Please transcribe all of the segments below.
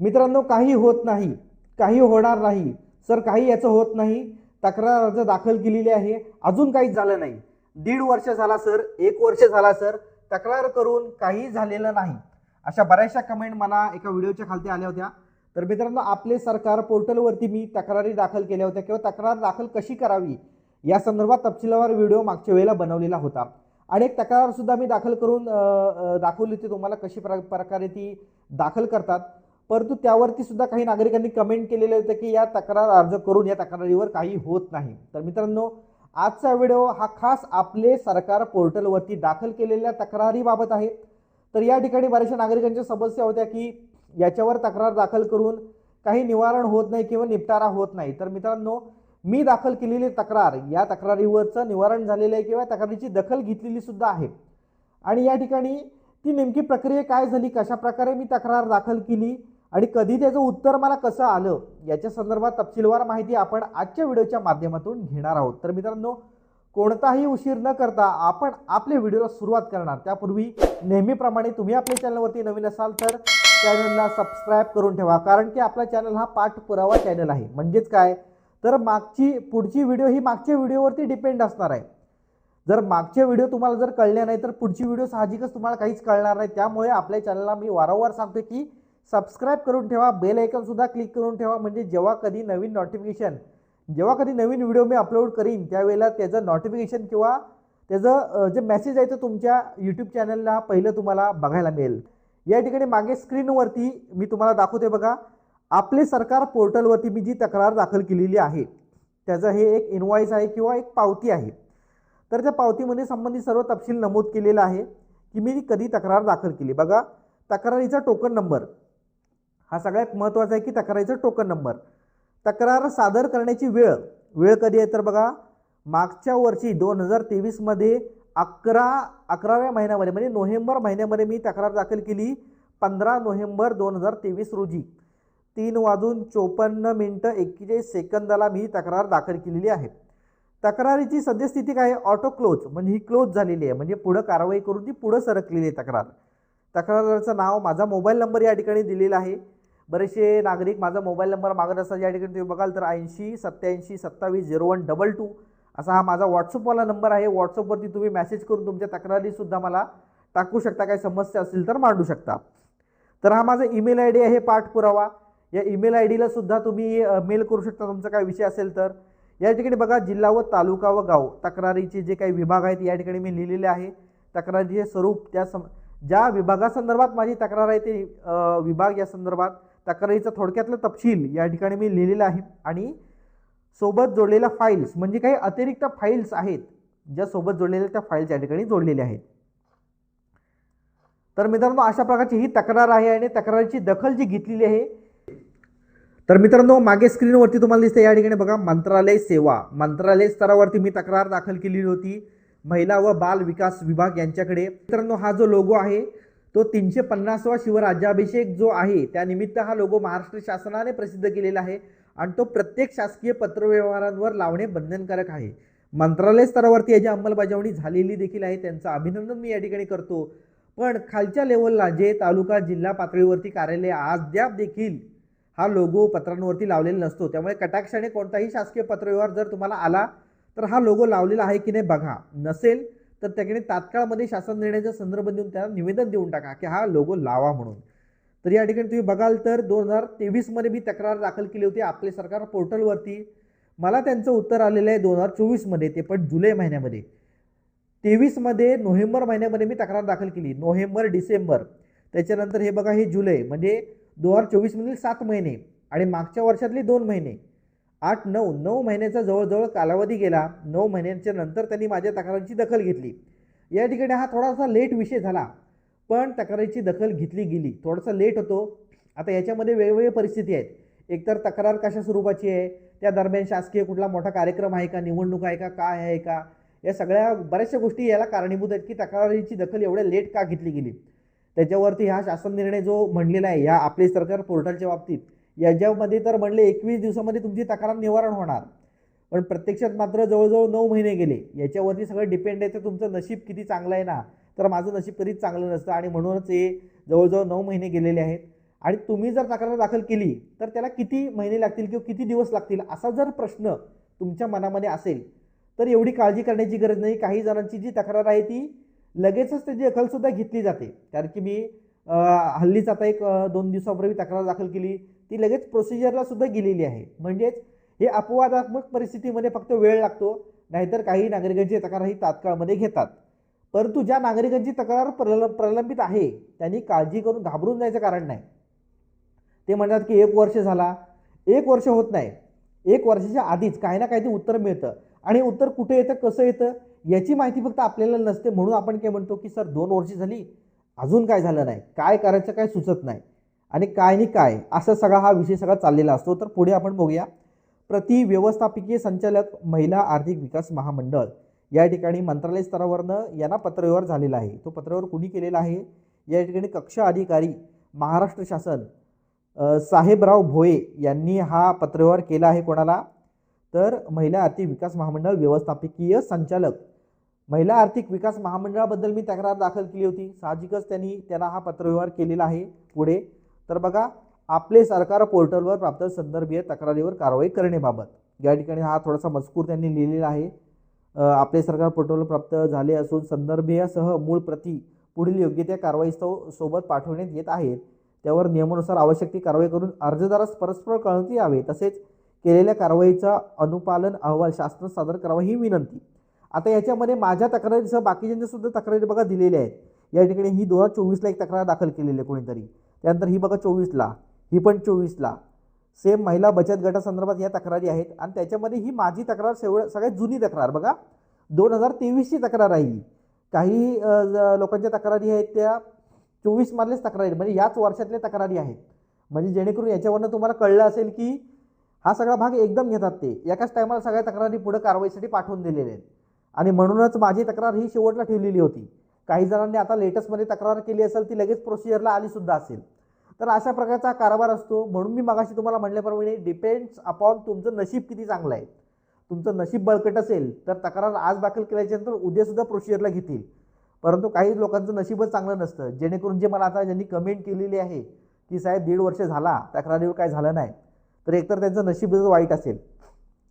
मित्रांनो काही होत नाही काही होणार नाही. सर काही याचं होत नाही. तक्रार अर्ज दाखल केलेली आहे. अजून काहीच झालं नाही. दीड वर्ष झाला सर. एक वर्ष झाला सर. तक्रार करून काही झालेलं नाही. अशा बऱ्याचशा कमेंट मला एका व्हिडिओच्या खालती आल्या होत्या. तर मित्रांनो आपले सरकार पोर्टलवरती मी तक्रारी दाखल केल्या होत्या. किंवा तक्रार दाखल कशी करावी या संदर्भात तपशीलवार व्हिडिओ मागच्या वेळेला बनवलेला होता. आणि एक तक्रारसुद्धा मी दाखल करून दाखवली होती. तुम्हाला कशी प्र प्रकारे ती दाखल करतात. परंतु त्यावरती सुद्धा काही नागरिकांनी कमेंट केलेलं होतं की या तक्रार अर्ज करून या तक्रारीवर काही होत नाही. तर मित्रांनो आजचा व्हिडिओ हा खास आपले सरकार पोर्टलवरती दाखल केलेल्या तक्रारीबाबत आहे. तर या ठिकाणी बऱ्याचशा नागरिकांच्या समस्या होत्या की याच्यावर तक्रार दाखल करून काही निवारण होत नाही किंवा निपटारा होत नाही. तर मित्रांनो मी दाखल केलेली तक्रार या तक्रारीवरचं निवारण झालेलं आहे किंवा तक्रारीची दखल घेतलेली सुद्धा आहे. आणि या ठिकाणी ती नेमकी प्रक्रिया काय झाली कशा प्रकारे मी तक्रार दाखल केली आणि कधी त्याचं उत्तर मला कसं आलं याच्या संदर्भात तपशीलवार माहिती आपण आजच्या व्हिडिओच्या माध्यमातून घेणार आहोत. तर मित्रांनो कोणताही उशीर न करता आपण आपल्या व्हिडिओला सुरुवात करणार. त्यापूर्वी नेहमीप्रमाणे तुम्ही आपल्या चॅनलवरती नवीन असाल तर चॅनलला सबस्क्राईब करून ठेवा कारण की आपला चॅनल हा पाठपुरावा चॅनल आहे. म्हणजेच काय? तर मागची पुढची व्हिडिओ ही मागच्या व्हिडिओवरती डिपेंड असणार आहे. जर मागचे व्हिडिओ तुम्हाला जर कळले नाही तर पुढची व्हिडिओ साहजिकच तुम्हाला काहीच कळणार नाही. त्यामुळे आपल्या चॅनलला मी वारंवार सांगतो की सबस्क्राईब करून ठेवा बेल आयकॉनसुद्धा क्लिक करून ठेवा. म्हणजे जेव्हा कधी नवीन नोटिफिकेशन जेव्हा कधी नवीन व्हिडिओ मी अपलोड करीन त्यावेळेला त्याचं नोटिफिकेशन किंवा त्याचं जे मेसेज आहे तो तुमच्या यूट्यूब चॅनलला पहिलं तुम्हाला बघायला मिळेल. या ठिकाणी मागे स्क्रीनवरती मी तुम्हाला दाखवते बघा. आपले सरकार पोर्टलवरती मी जी तक्रार दाखल केलेली आहे त्याचं हे एक इनवॉईस आहे किंवा एक पावती आहे. तर त्या पावतीमध्ये संबंधित सर्व तपशील नमूद केलेला आहे की मी कधी तक्रार दाखल केली. बघा तक्रारीचा टोकन नंबर हा सगळ्यात महत्त्वाचा आहे की तक्रारीचा टोकन नंबर. तक्रार सादर करण्याची वेळ. वेळ कधी आहे तर बघा मागच्या वर्षी दोन हजार तेवीसमध्ये अकरा अकराव्या महिन्यामध्ये म्हणजे नोव्हेंबर महिन्यामध्ये मी तक्रार दाखल केली पंधरा नोव्हेंबर दोन हजार तेवीस रोजी. तीन वाजून चोपन्न मिनटं एक्केचाळीस सेकंदाला मी तक्रार दाखल केलेली आहे. तक्रारीची सद्यस्थिती काय आहे? ऑटो क्लोज म्हणजे ही क्लोज झालेली आहे. म्हणजे पुढं कारवाई करून ती पुढं सरकलेली आहे तक्रार. तक्रारदाराचं नाव माझा मोबाईल नंबर या ठिकाणी दिलेला आहे. बरेचसे नागरिक माझा मोबाईल नंबर मागत असतात. या ठिकाणी तुम्ही बघाल तर ऐंशी सत्याऐंशी सत्तावीस झिरो वन डबल टू असा हा माझा व्हॉट्सअपवाला नंबर आहे. व्हॉट्सअपवरती तुम्ही मेसेज करून तुमच्या तक्रारीसुद्धा मला टाकू शकता. काही समस्या असतील तर मांडू शकता. तर हा माझा ईमेल आय डी आहे पाठपुरावा. या ईमेल आय डीला सुद्धा तुम्ही मेल करू शकता. तुमचा काय विषय असेल तर. या ठिकाणी बघा जिल्हा व तालुका व गाव तक्रारीचे जे काही विभाग आहेत या ठिकाणी मी लिहिलेले आहे. तक्रारीचे स्वरूप त्या सम ज्या विभागासंदर्भात माझी तक्रार आहे ते विभाग या संदर्भात तक्रारीचा थोडक्यातलं तपशील या ठिकाणी मी लिहिलेलं आहे आणि सोबत जोडलेल्या फाईल्स म्हणजे काही अतिरिक्त फाईल्स आहेत ज्या सोबत जोडलेल्या त्या फाईल्स या ठिकाणी जोडलेल्या आहेत. तर मित्रांनो अशा प्रकारची ही तक्रार आहे आणि तक्रारीची दखल जी घेतलेली आहे तर मित्रांनो मागे स्क्रीनवरती तुम्हाला दिसते या ठिकाणी बघा मंत्रालय सेवा. मंत्रालय स्तरावरती मी तक्रार दाखल केलेली होती. महिला व बाल विकास विभाग यांच्याकडे. मित्रांनो हा जो लोगो आहे तो तीनशे पन्नासवा शिवराज्याभिषेक जो आहे त्यानिमित्त हा लोगो महाराष्ट्र शासनाने प्रसिद्ध केलेला आहे आणि तो प्रत्येक शासकीय पत्रव्यवहारांवर लावणे बंधनकारक आहे. मंत्रालय स्तरावरती याची अंमलबजावणी झालेली देखील आहे त्यांचं अभिनंदन मी या ठिकाणी करतो. पण खालच्या लेवलला जे तालुका जिल्हा पातळीवरती कार्यालय अद्याप देखील हा लोगो पत्रांवरती लावलेला नसतो. त्यामुळे कटाक्षाने कोणताही शासकीय पत्रव्यवहार जर तुम्हाला आला तर हा लोगो लावलेला आहे की नाही बघा. नसेल तर त्याकडे तात्काळमध्ये शासन निर्णयाचा संदर्भ देऊन त्याला निवेदन देऊन टाका की हा लोगो लावा म्हणून. तर या ठिकाणी तुम्ही बघाल तर दोन हजार तेवीसमध्ये मी तक्रार दाखल केली होती आपले सरकार पोर्टलवरती. मला त्यांचं उत्तर आलेलं आहे दोन हजार चोवीसमध्ये ते पण जुलै महिन्यामध्ये. तेवीसमध्ये नोव्हेंबर महिन्यामध्ये मी तक्रार दाखल केली नोव्हेंबर डिसेंबर. त्याच्यानंतर हे बघा हे जुलै म्हणजे दोन हजार चोवीसमधील सात महिने आणि मागच्या वर्षातले दोन महिने. आठ नऊ नऊ महिन्याचा जवळजवळ कालावधी गेला. नऊ महिन्यांच्या नंतर त्यांनी माझ्या तक्रारीची दखल घेतली. या ठिकाणी हा थोडासा लेट विषय झाला पण तक्रारीची दखल घेतली गेली. थोडासा लेट होतो. आता याच्यामध्ये वेगवेगळ्या परिस्थिती आहेत. एकतर तक्रार कशा स्वरूपाची आहे? त्या दरम्यान शासकीय कुठला मोठा कार्यक्रम आहे का? निवडणूक आहे का? काय आहे का? या सगळ्या बऱ्याचशा गोष्टी याला कारणीभूत आहेत की तक्रारीची दखल एवढ्या लेट का घेतली गेली? त्याच्यावरती हा शासन निर्णय जो म्हणलेला आहे या आपले सरकार पोर्टलच्या बाबतीत याच्यामध्ये तर म्हणले एकवीस दिवसामध्ये तुमची तक्रार निवारण होणार. पण प्रत्यक्षात मात्र जवळजवळ नऊ महिने गेले. याच्यावरती सगळं डिपेंड आहे. तर तुमचं नशीब किती चांगलं आहे ना? तर माझं नशीब कधीच चांगलं नसतं. आणि म्हणूनच हे जवळजवळ नऊ महिने गेलेले आहेत. आणि तुम्ही जर तक्रार दाखल केली तर त्याला किती महिने लागतील किंवा किती दिवस लागतील असा जर प्रश्न तुमच्या मनामध्ये असेल तर एवढी काळजी करण्याची गरज नाही. काही जणांची जी तक्रार आहे ती लगेचच त्याची दखलसुद्धा घेतली जाते. कारण की मी हल्लीच आता एक दोन दिवसापूर्वी तक्रार दाखल केली. ती लगेच प्रोसिजरला सुद्धा गेलेली आहे. म्हणजेच हे अपवादात्मक परिस्थितीमध्ये फक्त वेळ लागतो नाहीतर काही नागरिकांची तक्रार ही तात्काळमध्ये घेतात. परंतु ज्या नागरिकांची तक्रार प्रल प्रलंबित आहे त्यांनी काळजी करून घाबरून जायचं कारण नाही. ते म्हणतात की एक वर्ष झाला एक वर्ष होत नाही. एक वर्षाच्या आधीच काही ना काही ते उत्तर मिळतं. आणि उत्तर कुठे येतं कसं येतं याची माहिती फक्त आपल्याला नसते. म्हणून आपण काय म्हणतो की सर दोन वर्षी झाली अजून काय झालं नाही? काय करायचं काय सुचत नाही? आणि काय आणि काय असं सगळा हा विषय सगळा चाललेला असतो. तर पुढे आपण बघूया. प्रति व्यवस्थापकीय संचालक महिला आर्थिक विकास महामंडळ या ठिकाणी मंत्रालय स्तरावरनं यांना पत्रव्यवहार झालेला आहे. तो पत्रव्यवहार कुणी केलेला आहे? या ठिकाणी कक्ष अधिकारी महाराष्ट्र शासन साहेबराव भोये यांनी हा पत्रव्यवहार केला आहे कोणाला? तर महिला आर्थिक विकास महामंडळ व्यवस्थापकीय संचालक. महिला आर्थिक विकास महामंडळाबद्दल मी तक्रार दाखल केली होती. साहजिकच त्यांनी त्यांना हा पत्रव्यवहार केलेला आहे पुढे. तर बघा आपले सरकार पोर्टलवर प्राप्त संदर्भीय तक्रारीवर कारवाई करण्याबाबत. या ठिकाणी हा थोडासा मजकूर त्यांनी लिहिलेला आहे. आपले सरकार पोर्टलवर प्राप्त झाले असून संदर्भीयासह मूळ प्रती पुढील योग्य त्या कारवाईस्तव सोबत पाठवण्यात येत आहेत. त्यावर नियमानुसार आवश्यक ती कारवाई करून अर्जदारास परस्पर कळवती यावे तसेच केलेल्या कारवाईचा अनुपालन अहवाल शास्त्र सादर करावा ही विनंती. आता याच्यामध्ये माझ्या तक्रारीसह बाकीच्यांच्या सुद्धा तक्रारी बघा दिलेल्या आहेत. या ठिकाणी ही दोन हजार चोवीसला एक तक्रार दाखल केलेली आहे कोणीतरी. त्यानंतर ही बघा चोवीसला ही पण चोवीसला. सेम महिला बचत गटासंदर्भात या तक्रारी आहेत आणि त्याच्यामध्ये ही माझी तक्रार शेवट सगळ्यात जुनी तक्रार बघा. दोन हजार तेवीसची तक्रार आहे ही. काही लोकांच्या तक्रारी आहेत त्या चोवीसमधल्याच तक्रारी म्हणजे याच वर्षातल्या तक्रारी आहेत. म्हणजे जेणेकरून याच्यावरनं तुम्हाला कळलं असेल की हा सगळा भाग एकदम घेतात ते. एकाच टायमाला सगळ्या तक्रारी पुढे कारवाईसाठी पाठवून दिलेल्या आहेत. आणि म्हणूनच माझी तक्रार ही शेवटला ठेवलेली होती. काही जणांनी आता लेटेस्टमध्ये तक्रार केली असेल ती लगेच प्रोसिजरला आली सुद्धा असेल. तर अशा प्रकारचा कारभार असतो. म्हणून मी मगाशी तुम्हाला म्हटल्याप्रमाणे डिपेंड्स अपॉन तुमचं नशीब किती चांगलं आहे. तुमचं नशीब बळकट असेल तर तक्रार आज दाखल केल्याच्यानंतर उद्यासुद्धा प्रोसिजरला घेतील. परंतु काही लोकांचं नशीबच चांगलं नसतं. जेणेकरून जे मला आता ज्यांनी कमेंट केलेली आहे की साहेब दीड वर्ष झाला तक्रारीवर काय झालं नाही तर एकतर त्यांचं नशीबच वाईट असेल.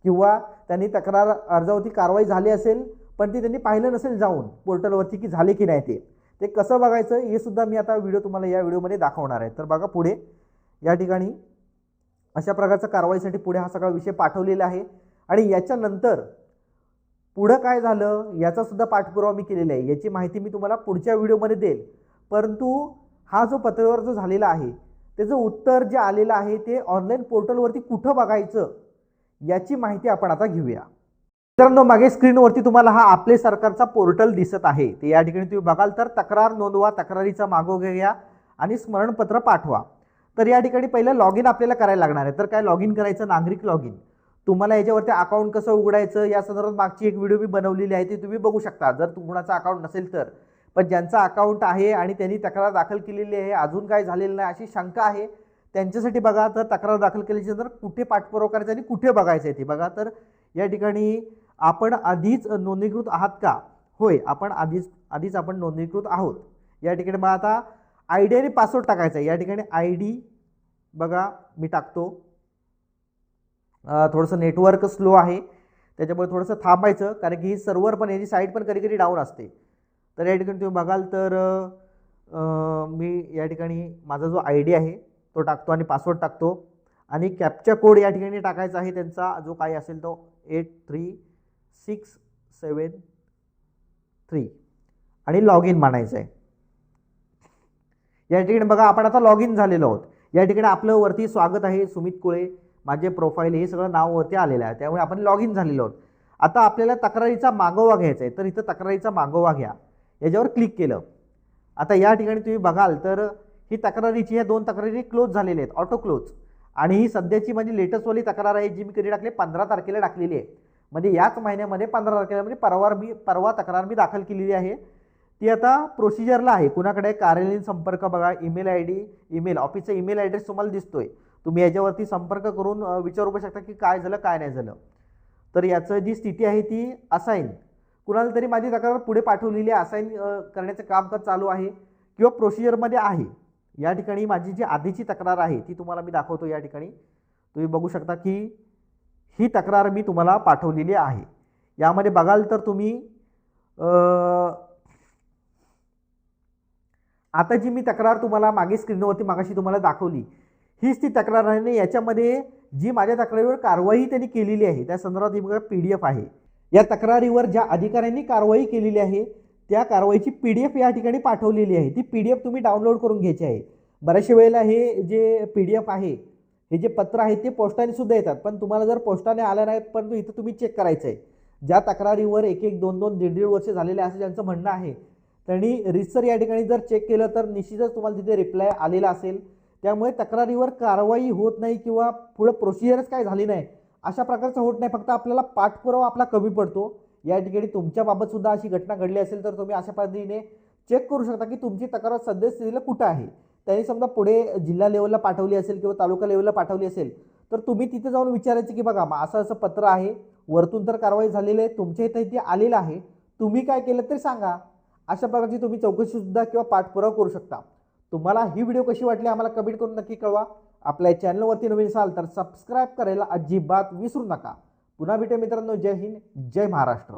किंवा त्यांनी तक्रार अर्जावरती कारवाई झाली असेल पण ते त्यांनी पाहिलं नसेल जाऊन पोर्टलवरती की झाले की नाही ते. ते कसं बघायचं हे सुद्धा मी आता व्हिडिओ तुम्हाला या व्हिडिओमध्ये दाखवणार आहे. तर बघा पुढे या ठिकाणी अशा प्रकारचा कारवाईसाठी पुढे हा सगळा विषय पाठवलेला आहे. आणि याच्यानंतर पुढं काय झालं याचासुद्धा पाठपुरावा मी केलेला आहे. याची माहिती मी तुम्हाला पुढच्या व्हिडिओमध्ये देईल. परंतु हा जो पत्रव्यवहार जो झालेला आहे त्याचं उत्तर जे आलेलं आहे ते ऑनलाईन पोर्टलवरती कुठं बघायचं याची माहिती आपण आता घेऊया. मित्रांनो मागे स्क्रीनवरती तुम्हाला हा आपले सरकारचा पोर्टल दिसत आहे. ते या ठिकाणी तुम्ही बघाल तर तक्रार नोंदवा तक्रारीचा मागोवा घ्या आणि स्मरणपत्र पाठवा. तर या ठिकाणी पहिलं लॉग इन आपल्याला करायला लागणार आहे. तर काय लॉग इन करायचं? नागरिक लॉग इन तुम्हाला याच्यावरती अकाउंट कसं उघडायचं? या संदर्भात मागची एक व्हिडिओ मी बनवलेली आहे ती तुम्ही बघू शकता. जर कुणाचा अकाउंट नसेल तर. पण ज्यांचा अकाउंट आहे आणि त्यांनी तक्रार दाखल केलेली आहे अजून काय झालेलं नाही अशी शंका आहे त्यांच्यासाठी बघा. तर तक्रार दाखल केल्याच्यानंतर कुठे पाठपुरावा करायचा आणि कुठे बघायचं आहे ते बघा. तर या ठिकाणी आपण आधीच नोंदणीकृत आहात का? होय आपण आधीच आधीच आपण नोंदणीकृत आहोत. या ठिकाणी मग आता आय डी आणि पासवर्ड टाकायचा आहे. या ठिकाणी आय डी बघा मी टाकतो. थोडंसं नेटवर्क स्लो आहे. त्याच्यामुळे थोडंसं थांबायचं कारण की ही सर्व्हर पण याची साईट पण कधी कधी डाऊन असते. तर या ठिकाणी तुम्ही बघाल तर मी या ठिकाणी माझा जो आय डी आहे तो टाकतो आणि पासवर्ड टाकतो. आणि कॅपचा कोड या ठिकाणी टाकायचा आहे त्यांचा जो काही असेल तो eight three six seven three. आणि लॉग इन म्हणायचं आहे या ठिकाणी बघा आपण आता लॉग इन झालेलो आहोत. या ठिकाणी आपलं वरती स्वागत आहे सुमित कुळे. माझे प्रोफाईल हे सगळं नाव वरती आलेलं आहे. त्यामुळे आपण लॉग इन झालेलो आहोत. आता आपल्याला तक्रारीचा मागोवा घ्यायचा आहे. तर इथं तक्रारीचा मागोवा घ्या. याच्यावर क्लिक केलं. आता या ठिकाणी तुम्ही बघाल तर ही तक्रारीची ह्या दोन तक्रारी क्लोज झालेल्या आहेत. ऑटो क्लोज आणि ही सध्याची माझी लेटेस्टवाली तक्रार आहे जी मी कधी टाकली पंधरा तारखेला टाकलेली आहे. म्हणजे याच महिन्यामध्ये पंधरा तारखेला म्हणजे परवा मी परवा तक्रार मी दाखल केलेली आहे. ती आता प्रोसिजरला आहे. कुणाकडे कार्यालयीन संपर्क बघा ईमेल आय डी ईमेल ऑफिसचा ईमेल ॲड्रेस तुम्हाला दिसतोय. तुम्ही याच्यावरती संपर्क करून विचारू शकता की काय झालं काय नाही झालं. तर याचं जी स्थिती आहे ती असाईन. कुणाला तरी माझी तक्रार पुढे पाठवलेली आहे असाईन करण्याचं कामकाज चालू आहे किंवा प्रोसिजरमध्ये आहे. या ठिकाणी माझी जी आधीची तक्रार आहे ती तुम्हाला मी दाखवतो या ठिकाणी. तुम्ही बघू शकता की ही तक्रार मी तुम्हाला पाठवलेली आहे. यामध्ये बघाल तर तुम्ही आता जी मी तक्रार तुम्हाला मागे स्क्रीनवरती मागाशी तुम्हाला दाखवली हीच ती तक्रार आहे आणि याच्यामध्ये जी माझ्या तक्रारीवर कारवाई त्यांनी केलेली आहे त्या संदर्भात ही बघा पी डी एफ आहे. या तक्रारीवर ज्या अधिकाऱ्यांनी कारवाई केलेली आहे त्या कारवाईची पी डी एफ या ठिकाणी पाठवलेली आहे. ती पी डी एफ तुम्ही डाउनलोड करून घ्यायची आहे. बऱ्याचशा वेळेला हे जे पी डी एफ आहे हे जे पत्र आहे ते पोस्टाने सुद्धा येतात पण तुम्हाला जर पोस्टाने आलं नाहीत परंतु इथं तुम्ही चेक करायचं आहे ज्या तक्रारीवर एक एक दोन दोन दीड दीड वर्ष झालेले असं ज्यांचं म्हणणं आहे त्यांनी रिसर या ठिकाणी जर चेक केलं तर निश्चितच तुम्हाला तिथे रिप्लाय आलेला असेल. त्यामुळे तक्रारीवर कारवाई होत नाही किंवा पुढं प्रोसिजरच काय झाली नाही अशा प्रकारचं होत नाही. फक्त आपल्याला पाठपुरावा आपला कमी पडतो. या ठिकाणी तुमच्याबाबत सुद्धा अशी घटना घडली असेल तर तुम्ही अशा पद्धतीने चेक करू शकता की तुमची तक्रार सद्यस्थितीला कुठं आहे. त्यांनी समजा पुढे जिल्हा लेवलला पाठवली असेल किंवा तालुका लेवलला पाठवली असेल तर तुम्ही तिथे जाऊन विचारायचं की बघा मग असं असं पत्र आहे वरतून तर कारवाई झालेली आहे तुमच्या इथं इथे आलेलं आहे तुम्ही काय केलं तरी सांगा. अशा प्रकारची तुम्ही चौकशीसुद्धा किंवा पाठपुरावा करू शकता. तुम्हाला ही व्हिडिओ कशी वाटली आम्हाला कमेंट करून नक्की कळवा. आपल्या चॅनलवरती नवीन असाल तर सबस्क्राईब करायला अजिबात विसरू नका. पुन्हा भेटे मित्रांनो जय हिंद जय महाराष्ट्र.